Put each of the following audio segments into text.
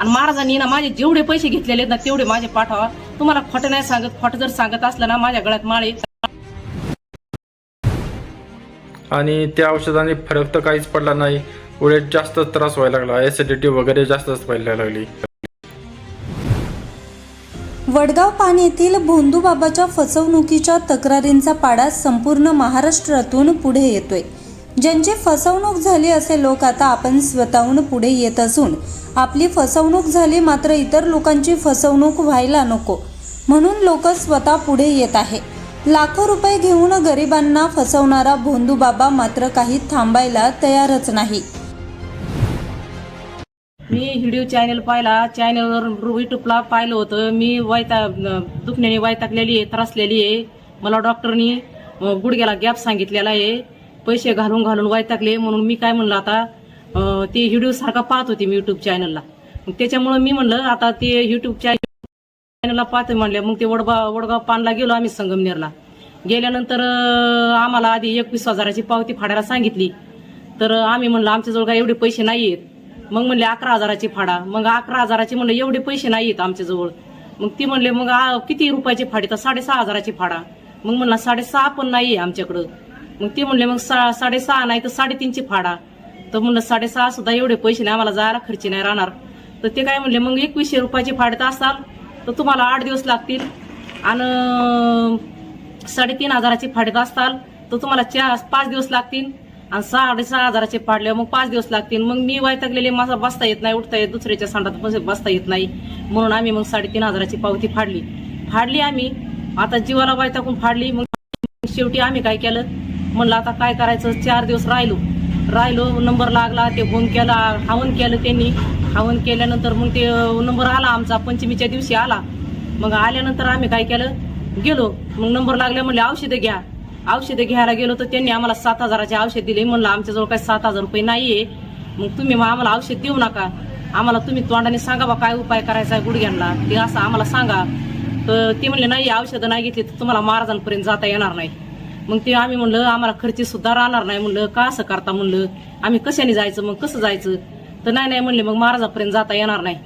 आणि महाराजांनी ना माझे जेवढे पैसे घेतलेले आहेत ना तेवढे माझे पाठवा तुम्हाला खोटं नाही सांगत खोटं जर सांगत असलं ना माझ्या गळ्यात माळे आणि त्या औषधाने फरक तर काहीच पडला नाही. उलट जास्त त्रास व्हायला लागला. ऍसिडिटी वगैरे जास्तच व्हायला लागली. वडगाव पान येथील भोंदूबाबाच्या फसवणुकीच्या तक्रारींचा पाडा संपूर्ण महाराष्ट्रातून पुढे येतोय. ज्यांची फसवणूक झाली असे लोक आता आपण स्वतःहून पुढे येत असून आपली फसवणूक झाली मात्र इतर लोकांची फसवणूक व्हायला नको. म्हणून लोक स्वतः पुढे येत आहे. लाखो रुपये घेऊन गरिबांना फसवणारा भोंदूबाबा मात्र काही थांबायला तयारच नाही. मी व्हिडिओ चॅनल पाहिला चॅनलवर युट्यूबला पाहिलं होतं. मी वैता दुखण्याने वायताकलेली आहे त्रासलेली आहे. मला डॉक्टरनी गुडघ्याला गॅप सांगितलेला आहे. पैसे घालून घालून वायताकले म्हणून मी काय म्हणलं आता? ते व्हिडिओ सारखा पाहत होते मी युट्यूब चॅनलला मग त्याच्यामुळं मी म्हणलं आता ते युट्यूब चॅनलला पाहते म्हणले. मग ते वडगाव वडगाव पानला गेलो आम्ही संगमनेरला. गेल्यानंतर आम्हाला आधी एकवीस हजाराची पावती फाडायला सांगितली. तर आम्ही म्हणलं आमच्याजवळ काय एवढे पैसे नाही आहेत मग म्हणले अकरा हजाराची फाडा. मग अकरा हजाराची म्हणलं एवढे पैसे नाही आहेत आमच्याजवळ. मग ती म्हणले मग आ, किती रुपयाची फाडी? तर साडेसहा हजाराची फाडा. मग म्हणला साडेसहा पण नाही आहे आमच्याकडं. मग ते म्हणले मग सा साडेसहा नाही तर साडेतीनची फाडा. तर म्हणलं साडेसहा सुद्धा एवढे पैसे नाही आम्हाला जायला खर्च नाही राहणार. तर ते काय म्हणले मग एकवीसशे रुपयाचे फाडत असाल तर तुम्हाला आठ दिवस लागतील. आणि साडेतीन हजाराचे फाडत असताल तर तुम्हाला चार पाच दिवस लागतील. आणि साडेसहा हजाराचे फाडले मग पाच दिवस लागतील. मग मी वैतागलेले माझा बसता येत नाही उठता येत दुसऱ्याच्या सांडात बसता येत नाही. म्हणून आम्ही मग साडेतीन हजाराची पावती फाडली. फाडली आम्ही. आता जीवाला वैतागून फाडली. मग शेवटी आम्ही काय केलं? म्हणलं आता काय करायचं? चार दिवस राहिलो. राहिलो नंबर लागला ते फोन केला हवन केलं त्यांनी. हवन केल्यानंतर मग ते नंबर आला आमचा पंचमीच्या दिवशी आला. मग आल्यानंतर आम्ही काय केलं? गेलो. मग नंबर लागल्या म्हणले औषधं घ्या. औषधं घ्यायला गेलो तर त्यांनी आम्हाला सात हजाराचे औषध दिले. म्हणलं आमच्याजवळ काही सात हजार रुपये नाहीये. मग तुम्ही मग आम्हाला औषध देऊ नका. आम्हाला तुम्ही तोंडाने सांगा बा काय उपाय करायचा आहे गुडघ्यांना. ते असं आम्हाला सांगा. तर ते म्हणले नाही औषधं नाही घेतली तर तुम्हाला महाराजांपर्यंत जाता येणार नाही. मग ते आम्ही म्हणलं आम्हाला खर्ची सुद्धा राहणार नाही. म्हणलं का असं करता? म्हणलं आम्ही कशाने जायचं? मग कसं जायचं? तर नाही नाही म्हणले मग महाराजापर्यंत जाता येणार नाही.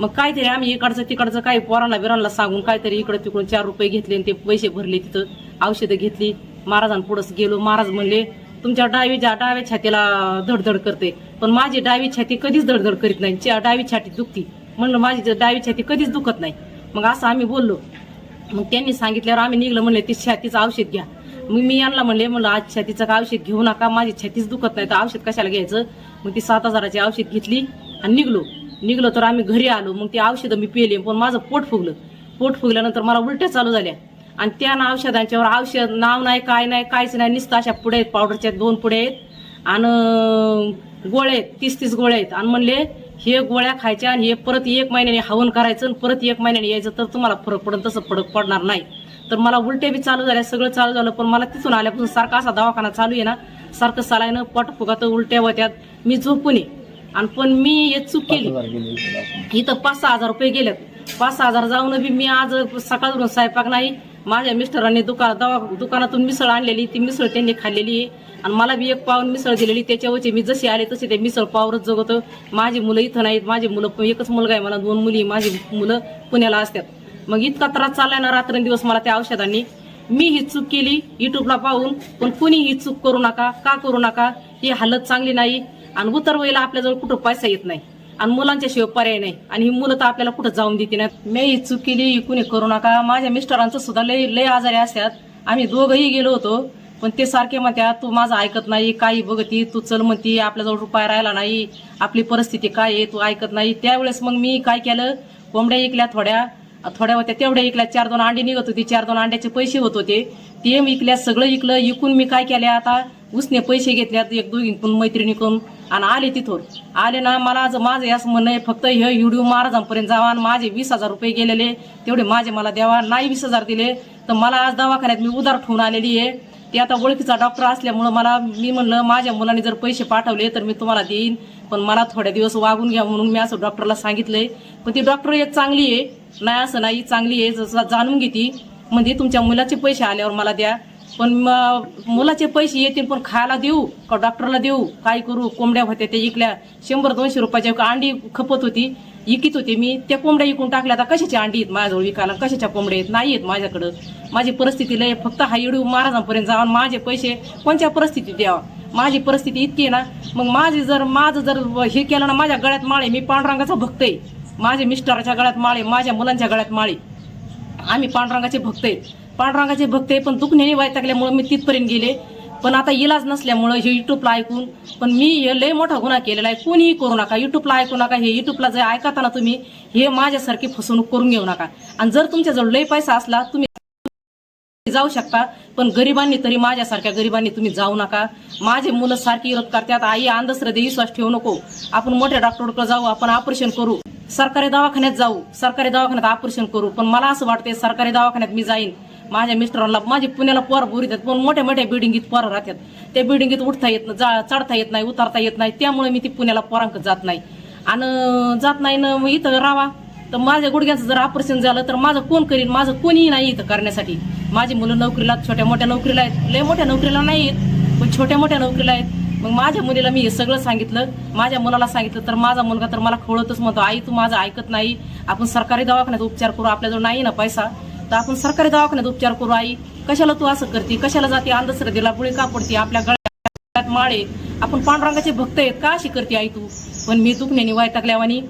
मग काहीतरी आम्ही इकडचं तिकडचं काही पोरांना बिरांना सांगून काहीतरी इकडं तिकडून चार रुपये घेतले आणि ते पैसे भरले तिथं औषधं घेतली. महाराजांपुढंच गेलो. महाराज म्हणले तुमच्या डावीच्या डाव्या छातीला धडधड करते पण माझी डावी छाती कधीच धडधड करीत नाही. च्या- डावी छाती दुखती म्हणलं माझी डावी छाती कधीच दुखत नाही. मग असं आम्ही बोललो. मग त्यांनी सांगितल्यावर आम्ही निघलं. म्हणले ती छातीचं औषध घ्या. मग मी यांना म्हणले म्हणलं आज छातीचं का औषध घेऊ नका माझी छातीच दुखत नाही तर औषध कशाला घ्यायचं? मग ती सात हजाराची औषध घेतली आणि निघलो. निघलो तर आम्ही घरी आलो. मग ती औषधं मी पिले. पण माझं पोट फुगलं. पोट फुगल्यानंतर मला उलट्या चालू झाल्या. आणि त्या ना औषधांच्यावर औषध नाव नाही काय नाही काहीच नाही नुसतं अशा पुढे आहेत पावडरच्या दोन पुढे आहेत. आणि गोळे आहेत तीस तीस गोळे आहेत. आणि म्हणले हे गोळ्या खायच्या आणि हे परत एक महिन्याने हवन करायचं आणि परत एक महिन्याने यायचं तर तुम्हाला फरक पडत तसं फरक पडणार नाही. तर मला उलट्या बी चालू झाल्या सगळं चालू झालं पण मला तिथून आल्यापासून सारखा असा दवाखाना चालू आहे ना सारखं चालायनं पोट फुगात उलट्या होत्यात. मी झोपून आणि पण मी हे चूक केली. इथं पाच सहा हजार रुपये गेलेत. पाच सहा हजार जाऊन बी मी आज सकाळवरून स्वयंपाक नाही माझ्या मिस्टरांनी दुका दवा दुकानातून मिसळ आणलेली ती मिसळ त्यांनी खाल्लेली आहे. आणि मला बी एक पाऊन मिसळ दिलेली त्याच्यावरची मी जशी आले तसे ते मिसळ पावरच जगवतो माझी मुलं इथं नाहीत माझी मुलं एकच मुलगा आहे मला दोन मुली माझी मुलं पुण्याला असतात. मग इतका त्रास चाललाय ना रात्रंदिवस मला त्या औषधांनी. मी ही चूक केली युट्यूबला पाहून पण कुणी ही चूक करू नका का करू नका ही हालत चांगली नाही. आणि उतरवायला आपल्याजवळ कुठं पैसा येत नाही. आणि मुलांच्या शिवाय पर्याय नाही. आणि ही मुलं तर आपल्याला कुठं जाऊन देते नाही मी ही चूक केली ही कुणी करू नका. माझ्या मिस्टरांचं सुद्धा लय लय आजारी असतात. आम्ही दोघंही गेलो होतो पण ते सारखे म्हणत्या तू माझं ऐकत नाही काही बघती तू चल म्हणती आपल्याजवळ रुपया राहिला नाही. आपली परिस्थिती काय आहे तू ऐकत नाही. त्यावेळेस मग मी काय केलं? कोंबड्या ऐकल्या थोड्या. थोड्या होत्या तेवढ्या इकल्या चार दोन अंडी निघत होती. चार दोन अंड्याचे पैसे होत होते. ते विकल्या सगळं इकलं इकून मी काय केलं आता? उसने पैसे घेतल्यात एक दोघींकडून मैत्रिणीकडून. आणि आले तिथून. आले ना मला आज माझं यास म्हणणं आहे फक्त हे व्हिडिओ महाराजांपर्यंत जावा आणि माझे वीस हजार रुपये गेलेले. तेवढे माझे मला द्यावा. नाही वीस हजार दिले तर मला आज दवाखान्यात मी उधार ठेवून आलेली आहे. ते आता ओळखीचा डॉक्टर असल्यामुळं मला मी म्हणलं माझ्या मुलांनी जर पैसे पाठवले तर मी तुम्हाला देईन. पण मला थोड्या दिवस वागून घ्या म्हणून मी असं डॉक्टरला सांगितलंय. पण ती डॉक्टर एक चांगली आहे. नाही असं नाही चांगली आहे जसं जाणून घेती. म्हणजे तुमच्या मुलाचे पैसे आल्यावर मला द्या. पण मुलाचे पैसे येतील पण खायला देऊ का डॉक्टरला देऊ? काय करू? कोंबड्या होत्या त्या इकल्या. शंभर दोनशे रुपयाच्या अंडी खपत होती. इकीत होते मी. त्या कोंबड्या इकून टाकल्या. आता कशाच्या अंडी आहेत माझ्याजवळ विकायला? कशाच्या कोंबड्या आहेत? नाही आहेत माझ्याकडं. माझी परिस्थिती लय फक्त हा येडू महाराजांपर्यंत जाऊन माझे पैसे कोणत्या परिस्थितीत द्यावा? माझी परिस्थिती इतकी आहे ना. मग माझी जर माझं जर हे केलं ना माझ्या गळ्यात माळे मी पांडुरंगाचा भक्त आहे. माझ्या मिस्टराच्या गळ्यात माळे माझ्या मुलांच्या गळ्यात माळे. आम्ही पांडुरंगाचे भक्त आहेत. पांडुरंगाचे भक्त आहे पण दुखण्याने वैतागल्यामुळे मी तिथपर्यंत गेले. पण आता इलाज नसल्यामुळं हे युट्यूबला ऐकून पण मी हे लय मोठा गुन्हा केलेला आहे. कोणीही करू नका युट्यूबला ऐकू नका हे युट्यूबला जर ऐकताना तुम्ही हे माझ्यासारखी फसवणूक करून घेऊ नका. आणि जर तुमच्याजवळ लय पैसा असला तुम्ही जाऊ शकता पण गरिबांनी तरी माझ्यासारख्या गरिबांनी तुम्ही जाऊ नका. माझे मुलं सारखी विरोध करतात. आई अंधश्रद्धे विश्वास ठेवू नको. आपण मोठ्या डॉक्टरकडे जाऊ आपण ऑपरेशन करू. सरकारी दवाखान्यात जाऊ सरकारी दवाखान्यात ऑपरेशन करू पण मला असं वाटतंय सरकारी दवाखान्यात मी जाईन. माझ्या मिस्टरांना माझे पुण्याला पोर बोरीत देत पण मोठ्या मोठ्या बिल्डिंगीत पोरं राहतात. त्या बिल्डिंगीत उठता येत नाही जा- चढता येत नाही उतरता येत नाही त्यामुळे मी ती पुण्याला पोरांक जात नाही. आणि जात नाही ना मग इथं राहा तर माझ्या गुडघ्याचं जर ऑपरेशन झालं तर माझं कोण करीन? माझं कोणीही नाही इथं करण्यासाठी. माझी मुलं नोकरीला छोट्या मोठ्या नोकरीला आहेत. लय मोठ्या नोकरीला नाही आहेत पण छोट्या मोठ्या नोकरीला आहेत. मग माझ्या मुलीला मी हे सगळं सांगितलं माझ्या मुलाला सांगितलं तर माझा मुलगा तर मला खवळतच म्हणतो आई तू माझं ऐकत नाही आपण सरकारी दवाखान्यात उपचार करू आपल्याजवळ नाही ना पैसा तर आपण सरकारी दवाखान्यात उपचार करू आई कशाला तू असं करते कशाला जाते अंधश्रद्धेला पुढे का पडते आपल्या गळ्यात माळे आपण पांडुरंगाचे भक्त आहेत का अशी करते आई तू? पण मी दुखण्याने वैतागल्यावानी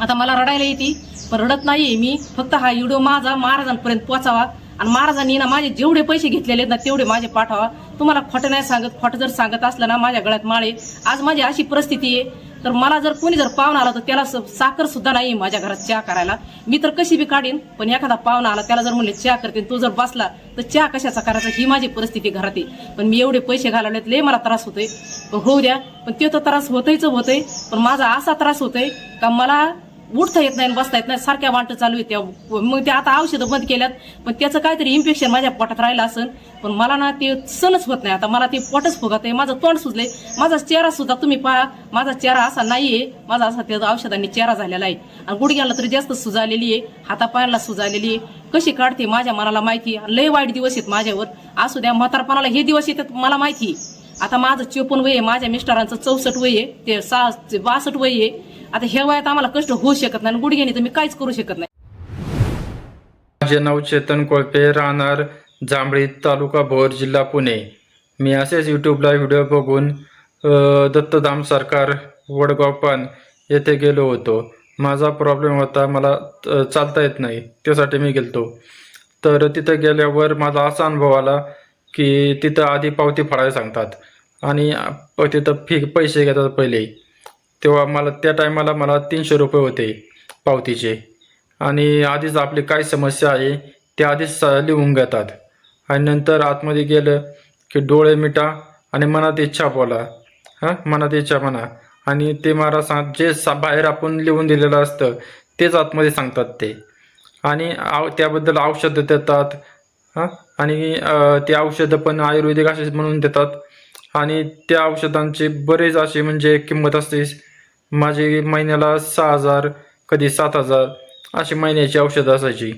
आता मला रडायला येते पण रडत नाही मी फक्त हा व्हिडिओ माझा महाराजांपर्यंत पोचावा आणि महाराजांनी ना माझे जेवढे पैसे घेतलेले आहेत ना तेवढे माझे पाठवा. तुम्हाला खोटं नाही सांगत खोटं जर सांगत असलं ना माझ्या गळ्यात माळे आज माझी अशी परिस्थिती आहे. तर मला जर कोणी जर पाहुणा आला तर त्याला स- साखर सुद्धा नाही माझ्या घरात चहा करायला. मी तर कशी बी काढीन पण एखादा पाहुणा आला त्याला जर म्हणले चहा करते तो जर बसला तर चहा कशाचा करायचा? ही माझी परिस्थिती घरात आहे. पण मी एवढे पैसे घालवलेत लय मला त्रास होतोय. पण होऊ द्या पण ते तर त्रास होतयच होतोय. पण माझा असा त्रास होतोय का मला उठता येत नाही बसता येत नाही. सारख्या वाटं चालू आहे त्या. मग ते आता औषधं बंद केल्यात. पण त्याचं काहीतरी इन्फेक्शन माझ्या पोटात राहिलं असेल. पण मला ना ते सणच होत नाही. आता मला ते पोटच फुगत आहे. माझं तोंड सुजलंय. माझा चेहरा सुद्धा तुम्ही पहा. माझा चेहरा असा नाही आहे माझा असा त्या औषधांनी चेहरा झालेला आहे. आणि गुडघ्याला तरी जास्त सुजालेली आहे. हातापायाला सुजालेली आहे. कशी काढते माझ्या मनाला माहिती आहे. लय वाईट दिवस आहेत माझ्यावर. असू द्या म्हातारपणाला हे दिवस येतात मला माहिती आहे. आता माझं चोपन वय आहे. माझ्या मिस्टरांचं चौसष्ट वय आहे. ते सहा बासष्ट वय आहे. आता ह्या वयात आम्हाला कष्ट होऊ शकत नाही गुडघ्याने तर मी काहीच करू शकत नाही. माझे नाव चेतन कोळपे राहणार जांभळी तालुका भोर जिल्हा पुणे. मी असेच यूट्यूबला व्हिडिओ बघून दत्तधाम सरकार वडगाव पान येथे गेलो होतो. माझा प्रॉब्लेम होता मला चालता येत नाही त्यासाठी मी गेलतो. तर तिथं गेल्यावर माझा असा अनुभव आला की तिथं आधी पावती फाडायला सांगतात आणि तिथं फी पैसे घेतात पहिले. तेव्हा मला त्या टायमाला मला तीनशे रुपये होते पावतीचे. आणि आधीच आपली काय समस्या आहे ते आधीच लिहून घेतात. आणि नंतर आतमध्ये गेलं की डोळे मिटा आणि मनात इच्छा बोला. हां? मनात इच्छा म्हणा. आणि ते मला सांग जे सा बाहेर आपण लिहून दिलेलं असतं तेच आतमध्ये सांगतात ते. आणि आव त्याबद्दल औषधं देतात. हां? आणि ते औषधं पण आयुर्वेदिक असे म्हणून देतात. आणि त्या औषधांची बरेच असे म्हणजे किंमत असते. माझी महिन्याला सहा हजार कधी सात हजार अशी महिन्याची औषधं असायची.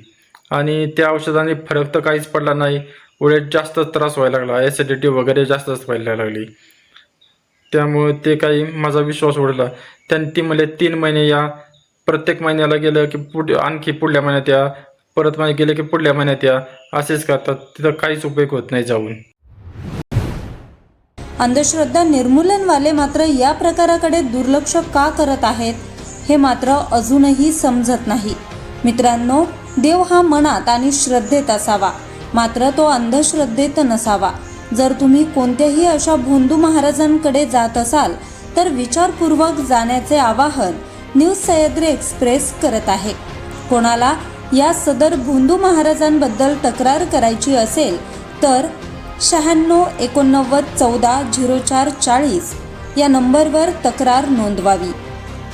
आणि त्या औषधाने फरक तर काहीच पडला नाही. उलट जास्तच त्रास व्हायला लागला. ॲसिडिटी वगैरे जास्तच व्हायला लागली. त्यामुळे ते काही माझा विश्वास उडला. त्यांनी ती मला तीन महिने या. प्रत्येक महिन्याला गेलं की पुढ आणखी पुढल्या महिन्यात या. परत महिने गेले की पुढल्या महिन्यात या. असेच करतात. तिथं काहीच उपयोग होत नाही जाऊन. अंधश्रद्धा निर्मूलनवाले मात्र या प्रकाराकडे दुर्लक्ष का करत आहेत हे मात्र अजूनही समजत नाही. मित्रांनो देव हा मनात आणि श्रद्धेत असावा. मात्र तो अंधश्रद्धेत नसावा. जर तुम्ही कोणत्याही अशा भोंदू महाराजांकडे जात असाल तर विचारपूर्वक जाण्याचे आवाहन न्यूज सह्याद्री एक्सप्रेस करत आहे. कोणाला या सदर भोंदू महाराजांबद्दल तक्रार करायची असेल तर शहाण्णव एकोणनव्वद चौदा झिरो चार चाळीस या नंबरवर तक्रार नोंदवावी.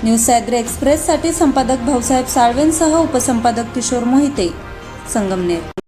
न्यूज सह्याद्री एक्सप्रेससाठी संपादक भाऊसाहेब साळवेंसह उपसंपादक किशोर मोहिते संगमनेर.